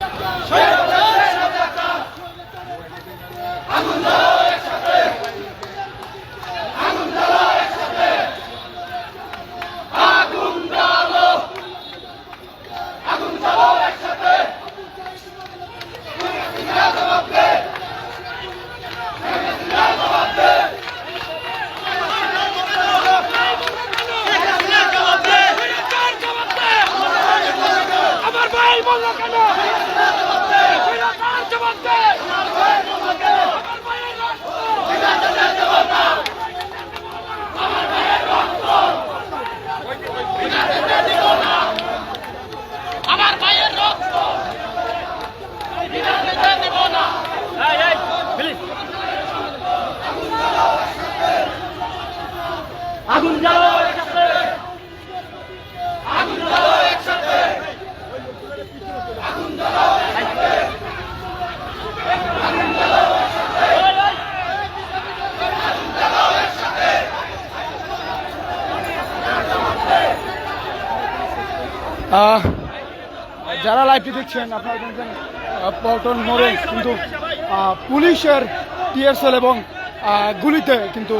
আমার Yeah. যারা লাইভটি দেখছেন, আপনারা দেখছেন পল্টন মোড়ে কিন্তু পুলিশের টিএসএল এবং গুলিতে কিন্তু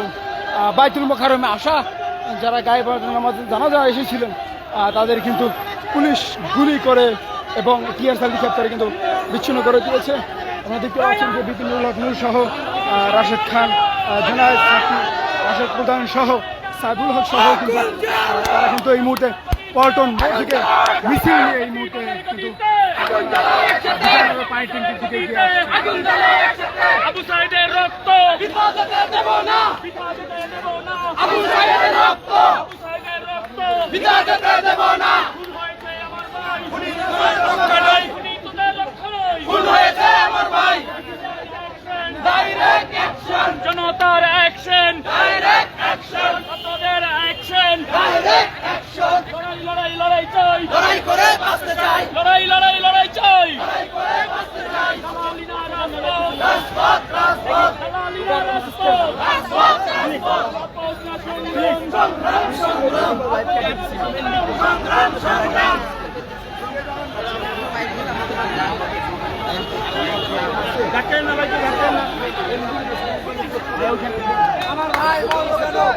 বাইতুল মোকারমে আসা যারা গায়ে নামাজ জানাজা এসেছিলেন তাদের কিন্তু পুলিশ গুলি করে এবং টিএসএল নিক্ষেপ করে কিন্তু বিচ্ছিন্ন করে দিয়েছে। আমরা দেখতে পাচ্ছেন যে বিপিনুল হক নূর সহ রাশেদ খান জুনায়েদ রাশেদ প্রধান সহ সাইবুল হক সহ কিন্তু তারা কিন্তু এই মুহূর্তে পল্টন থেকে মিছিল নিয়ে এই মুহূর্তে কিন্তু দিকে এগিয়ে আবু সাইদের রক্ত। বিপদতে দেব না বিপদতে দেব না আবু সাইদের রক্ত। আবু সাইদের রক্ত। বিপদতে দেব না। খুন হয়েছে আমার ভাই। খুনিদের রক্ত নাই খুনিদের রক্ত নাই খুন হয়েছে আমার ভাই। Direct action. জনতার অ্যাকশন ছাত্রদের অ্যাকশন ডাইরেক্ট অ্যাকশন লড়াই লড়াই লড়াই চাই লড়াই করে বাঁচতে চাই। লড়াই লড়াই লড়াই চাই লড়াই করে বাঁচতে চাই দালালিনা রাজপথ রাজপথ রাজপথ দালালিনা রাজপথ রাজপথ রাজপথ আপস না সংগ্রাম সংগ্রাম সংগ্রাম সংগ্রাম সংগ্রাম ডাক্তার না ভাই ডাক্তার না ভাই ভাই পানি বোতল দে।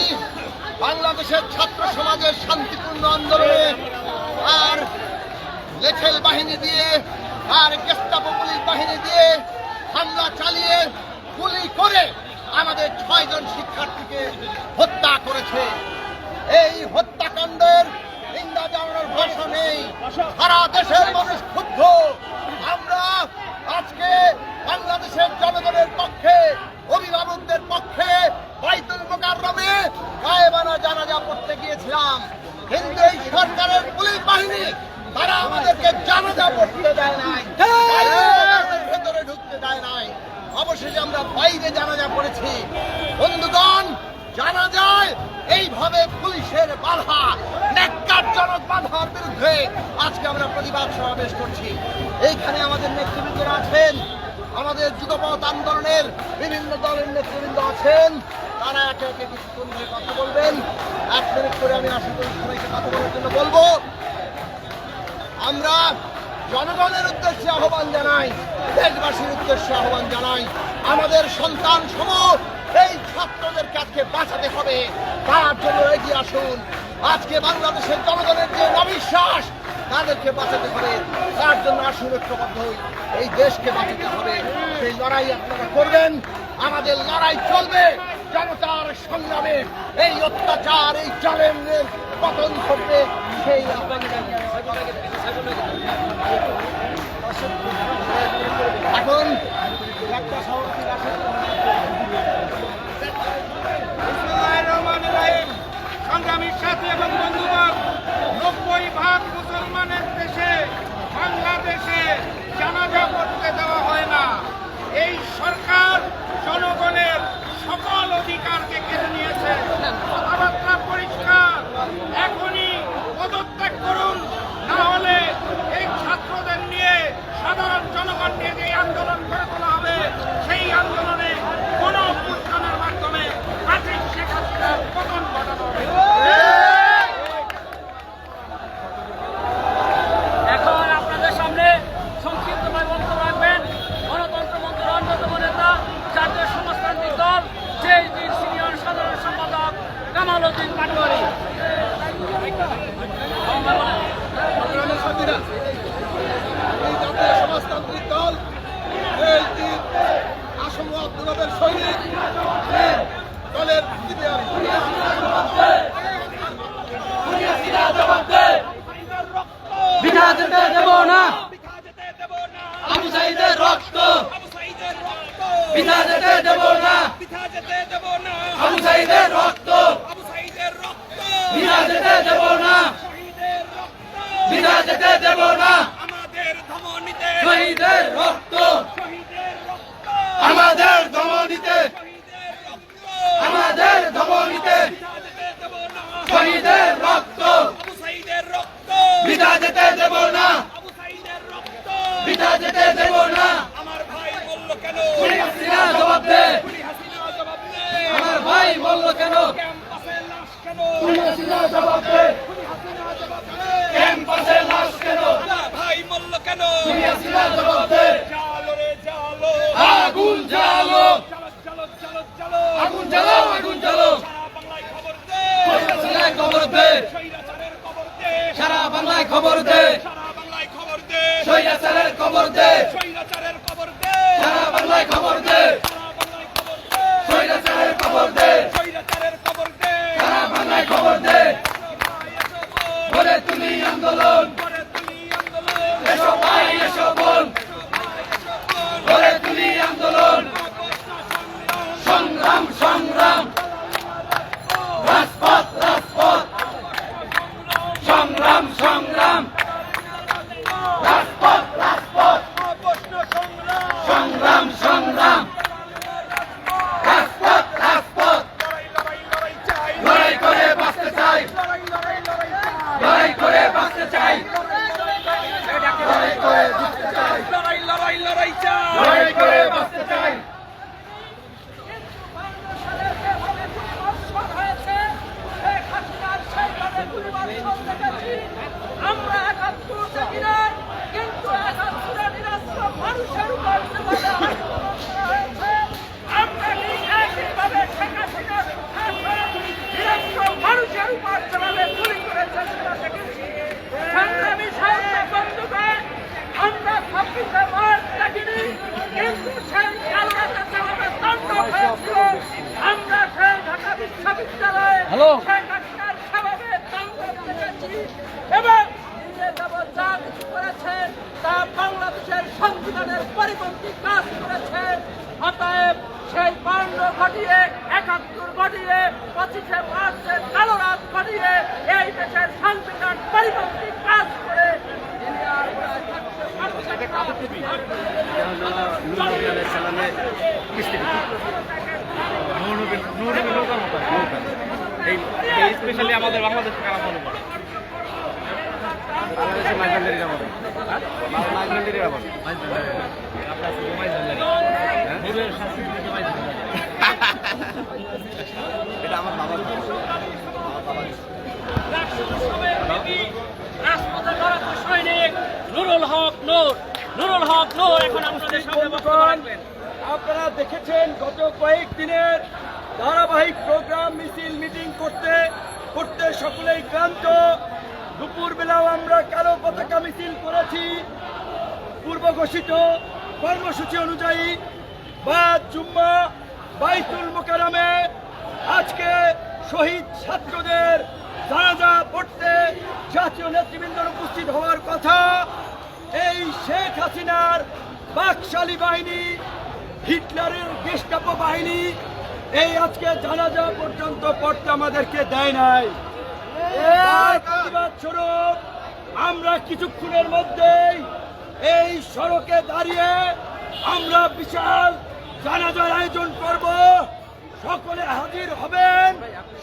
বাংলাদেশের ছাত্র সমাজের শান্তিপূর্ণ আন্দোলনে আর লেঠেল বাহিনী দিয়ে আর গেস্টাপো পুলিশ বাহিনী দিয়ে হামলা চালিয়ে গুলি করে আমাদের ছয়জন শিক্ষার্থীকে হত্যা করেছে। এই হত্যাকাণ্ডের নিন্দা জানানোর ভাষা নেই। সারা দেশের মানুষ ক্ষুব্ধ। আমরা আজকে বাংলাদেশের জনগণের পক্ষে, অভিভাবকদের পক্ষে বাইতুল মোকাররমে গায়েবানা জানাজা গিয়েছিলাম কিন্তু এই সরকারের পুলিশ বাহিনী তারা আমাদেরকে জানাজা পড়তে দেয় নাই ভেতরে ঢুকতে দেয় নাই। অবশেষে আমরা বাইরে জানাজা পড়েছি। বন্ধুগণ জানা যায় এইভাবে পুলিশের বাধা ন্যাক্কারজনক বাধার বিরুদ্ধে আজকে আমরা প্রতিবাদ সমাবেশ করছি। এইখানে আমাদের নেতৃবৃন্দরা আছেন আমাদের যুগপথ আন্দোলনের বিভিন্ন দলের নেতৃবৃন্দ আছেন। তারা একে একে কিছুক্ষণ কথা বলবেন। এক মিনিট করে আমি আশা করি সবাইকে কথা বলার জন্য বলব। আমরা জনগণের উদ্দেশ্যে আহ্বান জানাই, দেশবাসীর উদ্দেশ্যে আহ্বান জানাই, আমাদের সন্তান সমূহ এই ছাত্রদেরকে আজকে বাঁচাতে হবে। তার জন্য এগিয়ে আসুন। আজকে বাংলাদেশের জনগণের যে অবিশ্বাস তাদেরকে বাঁচাতে হবে। তার জন্য আসুন ঐক্যবদ্ধ হই। এই দেশকে বাঁচাতে হবে। সেই লড়াই আপনারা করবেন। আমাদের লড়াই চলবে। জনতার সংগ্রামে এই অত্যাচার, এই চ্যালেঞ্জের পতন করবে সেই এখন একটা সভাপতি আসেন। বিসমিল্লাহির রহমানির রহিম। সংগ্রামী সাথী এবং বন্ধুগণ স্বৈরাচারের খবর দে। স্বৈরাচারের খবর দে। সারা বাংলায় খবর দে। স্বৈরাচারের খবর দে। স্বৈরাচারের খবর দে। সারা বাংলায় খবর দে। গড়ে তুলি আন্দোলন। করে তুলি আন্দোলন। এসো ভাই এসো বোন। গড়ে তুলি আন্দোলন। সংগ্রাম। সংগ্রাম এটা আমার বাবার রাজপথে লড়াকু সৈনিক। নুরুল হক নূর নুরুল হক নূর এখন আপনাদের সামনে বক্তব্য রাখবেন। আপনারা দেখেছেন গত কয়েকদিনের ধারাবাহিক প্রোগ্রাম মিছিল মিটিং করতে করতে সকলেই ক্লান্ত। দুপুরবেলাও আমরা কালো পতাকা মিছিল করেছি। পূর্ব ঘোষিত কর্মসূচি অনুযায়ী বাদ জুম্মা বাইতুল মোকারামে আজকে শহীদ ছাত্রদের জানাজা পড়তে জাতীয় নেতৃবৃন্দর উপস্থিত হওয়ার কথা। এই শেখ হাসিনার বাকশালী বাহিনী, হিটলারের গেস্টাপো বাহিনী, এই আজকে জানাজা পর্যন্ত পড়তে আমাদেরকে দেয় নাই। প্রতিবাদ স্বরূপ আমরা কিছুক্ষণের মধ্যেই এই সড়কে দাঁড়িয়ে আমরা বিশাল জানাজার আয়োজন করব। সকলে হাজির হবেন,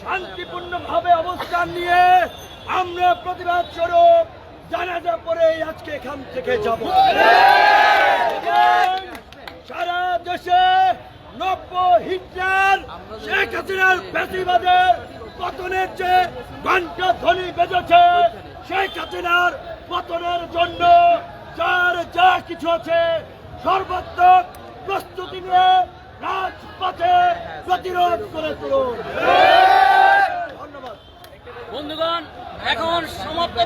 শান্তিপূর্ণভাবে অবস্থান নিয়ে আমরা প্রতিবাদ স্বরূপ জানাজা পরে আজকে এখান থেকে যাব। সারা দেশে নব্য হিটলার শেখ হাসিনার বেশিবাদের পতনের যে ঘণ্টা ধ্বনি বেজেছে শেখ হাসিনার পতনের জন্য। যার যা কিছু আছে, সর্বাত্মক প্রস্তুতি নিয়ে রাজপথে প্রতিরোধ করে তুলুন। ধন্যবাদ। বন্ধুগণ এখন সমাপ্ত